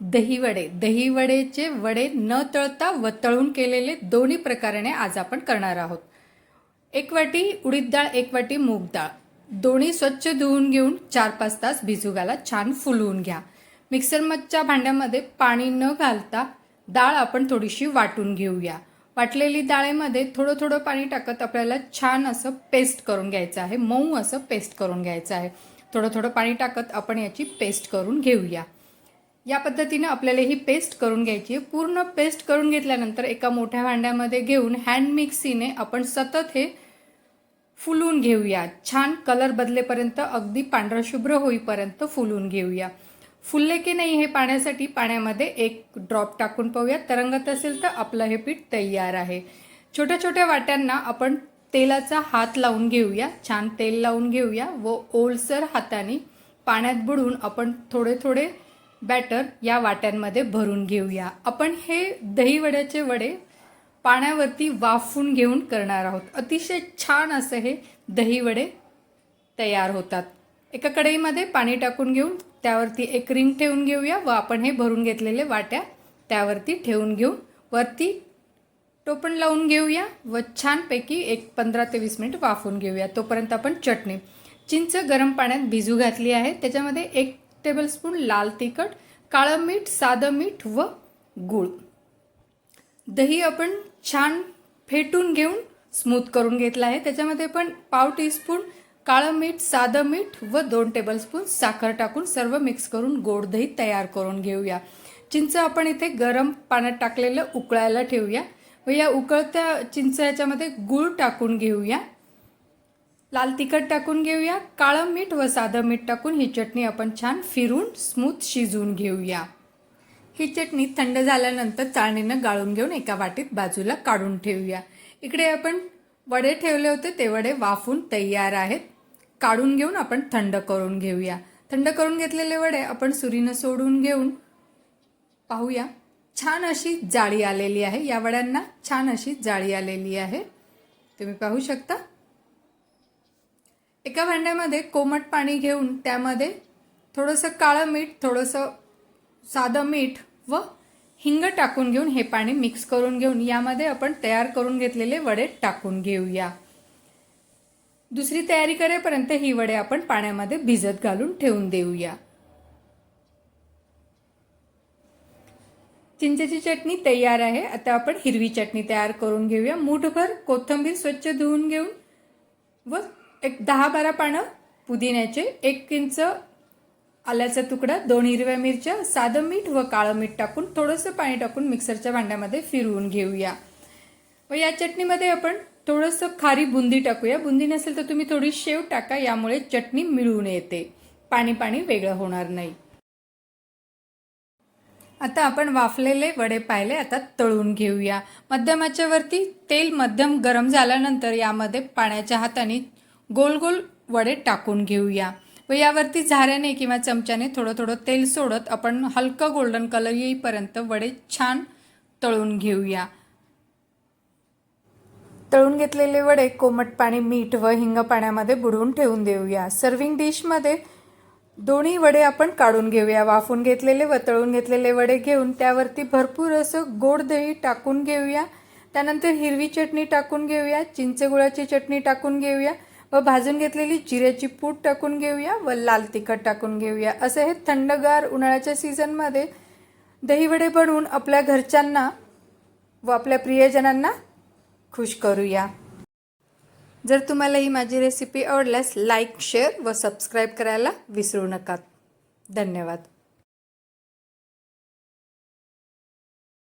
दहीवडे. दहीवडेचे वडे न तळता व तळून केलेले दोन्ही प्रकाराने आज आपण करणार आहोत. एक वाटी उडीद डाळ एक वाटी मूग डाळ. दोन्ही स्वच्छ धुवून घेऊन चार पाच तास भिजू घाला छान फुलवून घ्या. मिक्सरच्या भांड्यामध्ये पाणी न घालता डाळ आपण थोडीशी वाटून घेऊया. वाटलेली डाळेमध्ये थोडं थोडं पाणी टाकत आपल्याला छान असं पेस्ट करून घ्यायचं आहे. मऊ असं पेस्ट करून घ्यायचं आहे. थोडं थोडं पाणी टाकत आपण याची पेस्ट करून घेऊया. या पद्धतीने आपल्याला ही पेस्ट करून घ्यायची आहे. पूर्ण पेस्ट करून घेतल्यानंतर एका मोठ्या भांड्यामध्ये घेऊन हँड मिक्सीने आपण सतत हे फुलून घेऊया. छान कलर बदलेपर्यंत अगदी पांढराशुभ्र होईपर्यंत फुलून घेऊया. फुलले की नाही हे पाण्यासाठी पाण्यामध्ये एक ड्रॉप टाकून पाहूया. तरंगत असेल तर आपलं हे पीठ तयार आहे. छोट्या छोट्या वाट्यांना आपण तेलाचा हात लावून घेऊया. छान तेल लावून घेऊया व ओलसर हाताने पाण्यात बुडून आपण थोडे थोडे बॅटर या वाट्यांमध्ये भरून घेऊया. आपण हे दहीवड्याचे वडे पाण्यावरती वाफून घेऊन करणार आहोत. अतिशय छान असं हे दहीवडे तयार होतात. एका कढईमध्ये पाणी टाकून घेऊन त्यावरती एक रिंग ठेवून घेऊया व आपण हे भरून घेतलेले वाट्या त्यावरती ठेवून घेऊन वरती टोपण लावून घेऊया व छानपैकी एक पंधरा ते वीस मिनिट वाफून घेऊया. तोपर्यंत आपण चटणी. चिंच गरम पाण्यात भिजू घातली आहे. त्याच्यामध्ये एक टेबलस्पून लाल तिखट काळं मीठ साधं मीठ व गूळ. दही आपण छान फेटून घेऊन स्मूथ करून घेतलं आहे. त्याच्यामध्ये पण पाव टीस्पून काळं मीठ साधं मीठ व दोन टेबलस्पून साखर टाकून सर्व मिक्स करून गोड दही तयार करून घेऊया. चिंच आपण इथे गरम पाण्यात टाकलेलं उकळायला ठेवूया व या उकळत्या चिंच याच्यामध्ये गूळ टाकून घेऊया. लाल तिखट टाकून घेऊया काळं मीठ व साधं मीठ टाकून ही चटणी आपण छान फिरून स्मूथ शिजवून घेऊया. ही चटणी थंड झाल्यानंतर चाळणीनं गाळून घेऊन एका वाटीत बाजूला काढून ठेवूया. इकडे आपण वडे ठेवले होते ते वडे वाफून तयार आहेत. काढून घेऊन आपण थंड करून घेऊया. थंड करून घेतलेले वडे आपण सुरीनं सोडून घेऊन पाहूया. छान अशी जाळी आलेली आहे. या वड्यांना छान अशी जाळी आलेली आहे. तुम्ही पाहू शकता. एका भांड्यामध्ये कोमट पाणी घेऊन त्यामध्ये थोडंसं काळं मीठ थोडंसं साधं मीठ व हिंग टाकून घेऊन हे पाणी मिक्स करून घेऊन यामध्ये आपण तयार करून घेतलेले वडे टाकून घेऊया. दुसरी तयारी करेपर्यंत ही वडे आपण पाण्यामध्ये भिजत घालून ठेवून देऊया. चिंचेची चटणी तयार आहे. आता आपण हिरवी चटणी तयार करून घेऊया. मूठभर कोथिंबीर स्वच्छ धुवून घेऊन व एक दहा बारा पानं पुदिन्याचे एक इंच आल्याचा तुकडा दोन हिरव्या मिरच्या साधं मीठ व काळं मीठ टाकून थोडंसं पाणी टाकून मिक्सरच्या भांड्यामध्ये फिरवून घेऊया. व या चटणीमध्ये आपण थोडंसं खारी बुंदी टाकूया. बुंदी नसेल तर तुम्ही थोडी शेव टाका यामुळे चटणी मिळून येते. पाणी पाणी वेगळं होणार नाही. आता आपण वाफलेले वडे पाहिले आता तळून घेऊया. मध्यमाच्या वरती तेल मध्यम गरम झाल्यानंतर यामध्ये पाण्याच्या हाताने गोल गोल वडे टाकून घेऊया. व यावरती झाऱ्याने किंवा चमच्याने थोडं थोडं तेल सोडत आपण हलकं गोल्डन कलर येईपर्यंत वडे छान तळून घेऊया. तळून घेतलेले वडे कोमट पाणी मीठ व हिंग पाण्यामध्ये बुडवून ठेवून देऊया. सर्विंग डिशमध्ये दोन्ही वडे आपण काढून घेऊया. वाफून घेतलेले व तळून घेतलेले वडे घेऊन त्यावरती भरपूर असं गोड दही टाकून घेऊया. त्यानंतर हिरवी चटणी टाकून घेऊया. चिंचगुळाची चटणी टाकून घेऊया. व भाजून घेतलेली जिऱ्याची पूड टाकून घेऊया व लाल तिखट टाकून घेऊया. असं हे थंडगार उन्हाळ्याच्या सीझनमध्ये दहीवडे बनवून आपल्या घरच्यांना व आपल्या प्रियजनांना खुश करूया. जर तुम्हाला ही माझी रेसिपी आवडल्यास लाईक शेअर व सबस्क्राईब करायला विसरू नका. धन्यवाद.